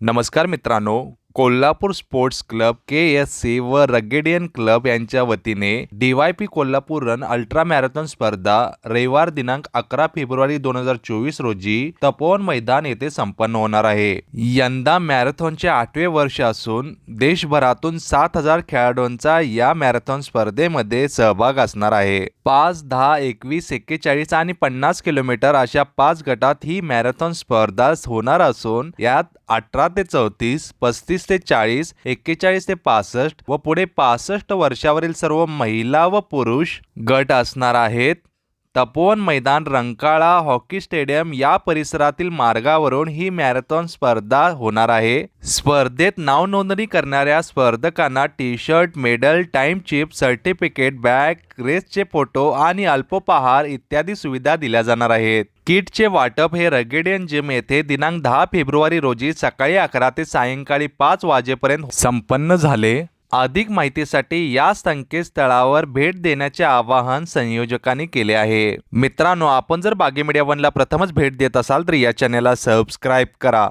नमस्कार मित्रांनो Kolhapur sports club K S C व रगेडियन क्लब यांच्या वतीने D Y P Kolhapur run ultra marathon स्पर्धा रविवार दिनांक अकरा फेब्रुवारी दोन हजार चोवीस रोजी तपोवन मैदान येथे संपन्न होणार आहे. यंदा मॅरेथॉनचे आठवे वर्ष असून देशभरातून सात हजार खेळाडूंचा या मॅरेथॉन स्पर्धेमध्ये सहभाग असणार आहे. पाच दहा एकवीस एक्केचाळीस आणि पन्नास किलोमीटर अशा पाच गटात ही मॅरेथॉन स्पर्धा होणार असून यात अठरा ते चौतीस पस्तीस ते चाळीस एक्केचाळीस ते पासष्ट व पुढे पासष्ट वर्षावरील सर्व महिला व पुरुष गट असणार आहेत. तपोवन मैदान रंकाळा हॉकी स्टेडियम या परिसरातील मार्गावरून ही मॅरेथॉन स्पर्धा होणार आहे. स्पर्धेत नाव नोंदणी करणाऱ्या स्पर्धकांना T shirt medal time chip certificate bag रेसचे photo आणि अल्पोपहार इत्यादी सुविधा दिल्या जाणार आहेत. किटचे वाटप हे रगेडियन जिम येथे दिनांक दहा फेब्रुवारी रोजी सकाळी अकरा ते सायंकाळी पाच वाजेपर्यंत संपन्न झाले. अधिक माहितीसाठी या संकेतस्थळावर भेट देण्याचे आवाहन संयोजकांनी केले आहे. मित्रांनो आपण जर बागे मीडिया वनला प्रथमच भेट देत असाल तर या चॅनेलला सबस्क्राईब करा.